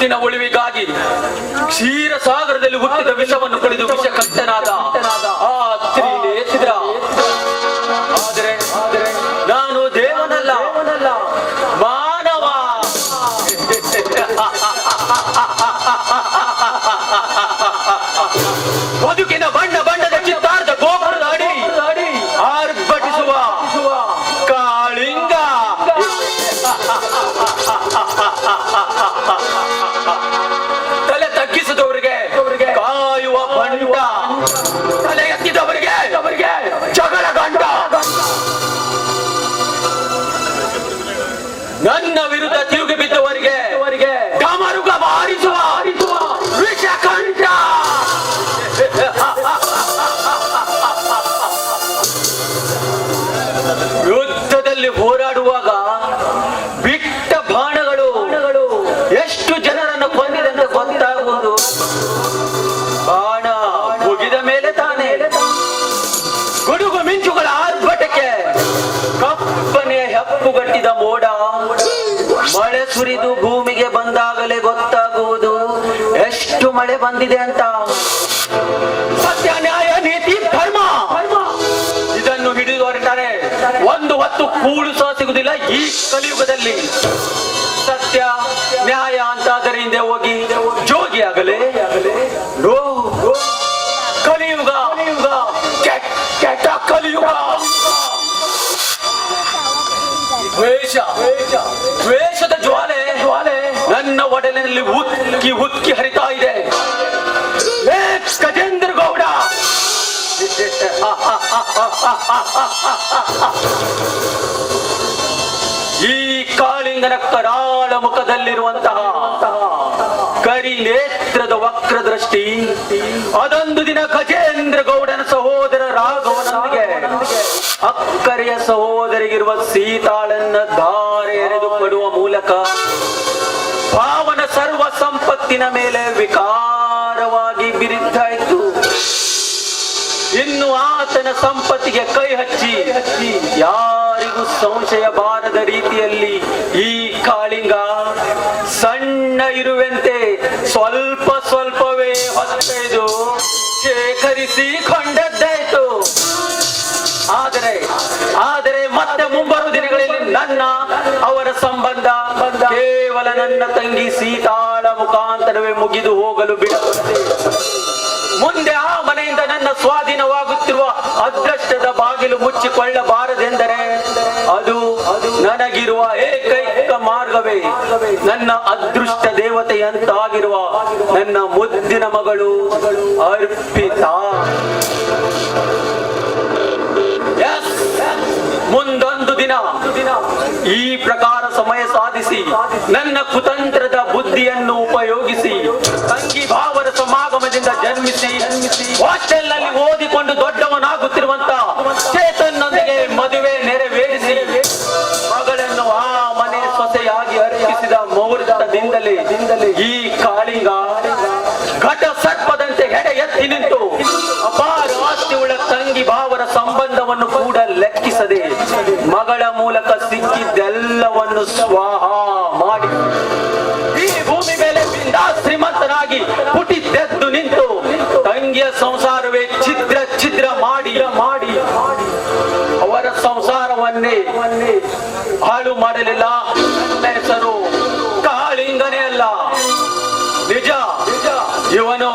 ಜಗತ್ತಿನ ಉಳಿವಿಗಾಗಿ ಕ್ಷೀರ ಸಾಗರದಲ್ಲಿ ಹುಟ್ಟಿದ ವಿಷವನ್ನು ಕುಡಿದು ವಿಷ ಕಟ್ಟನಾದ ಆ ತ್ರಿನೇತ್ರ ಆದರೆ ನಾನು ದೇವನಲ್ಲ. ಮಾನವ. ಬದುಕಿನ ಬಣ್ಣ ತಲೆ ತಗ್ಗಿಸಿದವರಿಗೆ ಕಾಯುವ ಬಂಡ ತಲೆ ಎತ್ತಿದವರಿಗೆ ಜಗಳ ಗಂಡ ನನ್ನ ವಿರುದ್ಧ ತಿರುಗಿ ಬಿದ್ದವರಿಗೆ ಡಮರುಗ ಬಾರಿಸುವ ವಿಷಕಂಠ ಯುದ್ಧದಲ್ಲಿ ಹೋರಾಡುವಾಗ ಮಳೆ ಸುರಿದು ಭೂಮಿಗೆ ಬಂದಾಗಲೇ ಗೊತ್ತಾಗುವುದು. ಎಷ್ಟು ಮಳೆ ಬಂದಿದೆ ಅಂತ. ಸತ್ಯ, ನ್ಯಾಯ, ನೀತಿ, ಧರ್ಮ. ಇದನ್ನು ಹಿಡಿದು ಹೊರಟಾರೆ ಒಂದು ಹೊತ್ತು ಕೂಳು ಸಹ ಸಿಗುದಿಲ್ಲ ಈ ಕಲಿಯುಗದಲ್ಲಿ. ಸತ್ಯ, ನ್ಯಾಯ ಅಂತಾದರೆ ಹಿಂದೆ ಹೋಗಿ ಜೋಗಿ ಆಗಲೇ. ಕಲಿಯುಗ ಕೆಟ್ಟ ಕಲಿಯುಗ. ದ್ವೇಷ. ಒಡಲಿನಲ್ಲಿ ಉಕ್ಕಿ ಹರಿತಾ ಇದೆ. ಗಜೇಂದ್ರ ಗೌಡ! ಈ ಕಾಳಿಂಗನ ಕರಾಳ ಮುಖದಲ್ಲಿರುವಂತಹ ಕರಿ ನೇತ್ರದ ವಕ್ರ ದೃಷ್ಟಿ ಅದೊಂದು ದಿನ ಗಜೇಂದ್ರ ಗೌಡನ ಸಹೋದರ ರಾಘವನೊಂದಿಗೆ ಅಕ್ಕರೆಯ ಸಹೋದರಿಗಿರುವ ಸೀತಾಳನ್ನ ಧಾರೆ ಎರೆದು ಕೊಡುವ ಮೂಲಕ ಸಂಪತ್ತಿನ ಮೇಲೆ ವಿಕಾರವಾಗಿ ಬಿರಿದ್ದಾಯಿತು. ಇನ್ನು ಆತನ ಸಂಪತ್ತಿಗೆ ಕೈ ಹಚ್ಚಿ, ಯಾರಿಗೂ ಸಂಶಯ ಬಾರದ ರೀತಿಯಲ್ಲಿ ಈ ಕಾಳಿಂಗ ಸಣ್ಣ ಇರುವಂತೆ ಸ್ವಲ್ಪ ಸ್ವಲ್ಪವೇ ಹೊತ್ತೈದು ಶೇಖರಿಸಿ ಕೊಂಡದ್ದಾಯ್ತು. ಆದರೆ ಆದರೆ ಮತ್ತೆ ಮುಂಬರುವ ದಿನಗಳಲ್ಲಿ ನನ್ನ, ಅವರ ಸಂಬಂಧ ಕೇವಲ ನನ್ನ ತಂಗಿ ಸೀತಾಳ ಮುಖಾಂತರವೇ ಮುಗಿದು ಹೋಗಲು ಬಿಡುತ್ತದೆ. ಮುಂದೆ ಆ ಮನೆಯಿಂದ ನನ್ನ ಸ್ವಾಧೀನವಾಗುತ್ತಿರುವ ಅದೃಷ್ಟದ ಬಾಗಿಲು ಮುಚ್ಚಿಕೊಳ್ಳಬಾರದೆಂದರೆ ಅದು ನನಗಿರುವ ಏಕೈಕ ಮಾರ್ಗವೇ. ನನ್ನ ಅದೃಷ್ಟ ದೇವತೆಯಂತಾಗಿರುವ ನನ್ನ ಮುದ್ದಿನ ಮಗಳು ಅರ್ಪಿತಾ. ದಿನ ಈ ಪ್ರಕಾರ ಸಮಯ ಸಾಧಿಸಿ ನನ್ನ ಕುತಂತ್ರದ ಬುದ್ಧಿಯನ್ನು ಉಪಯೋಗಿಸಿ ತಂಗಿ ಭಾವರ ಸಮಾಗಮದಿಂದ ಜನ್ಮಿಸಿ ಹಾಸ್ಟೆಲ್ನಲ್ಲಿ ಓದಿಕೊಂಡು ದೊಡ್ಡವನಾಗುತ್ತಿರುವಂತ ಚೇತನ್ನೊಂದಿಗೆ ಮದುವೆ ನೆರವೇರಿಸಿ ಮಗಳನ್ನು ಆ ಮನೆ ಸೊಸೆಯಾಗಿ ಅರ್ಪಿಸಿದ ಮುಹೂರ್ತದಿಂದಲೇ ಈ ಕಾಳಿಂಗ ಘಟ ಸರ್ಪದಂತೆ ಹೆಡೆ ಎತ್ತಿ ನಿಂತು ಅಪಾರ ಆಸ್ತಿಯುಳ್ಳ ತಂಗಿ ಭಾವರ ಸಂಬಂಧವನ್ನು ಕೂಡ ಲೆಕ್ಕಿಸದೆ ಮಗಳ ಮೂಲಕ ಸಿಕ್ಕಿದ್ದೆಲ್ಲವನ್ನು ಸ್ವಾಹ ಮಾಡಿ ಈ ಭೂಮಿ ಮೇಲೆ ಶ್ರೀಮಂತನಾಗಿ ಪುಟಿದ್ದೆದ್ದು ನಿಂತು ತಂಗಿಯ ಸಂಸಾರವೇ ಛಿದ್ರ ಛಿದ್ರ ಮಾಡಿ ಮಾಡಿ ಅವರ ಸಂಸಾರವನ್ನೇ ಹಾಳು ಮಾಡಲಿಲ್ಲ. ಹೆಸರು ಕಾಳಿಂಗನೇ ಅಲ್ಲ. ನಿಜ ನಿಜ. ಇವನು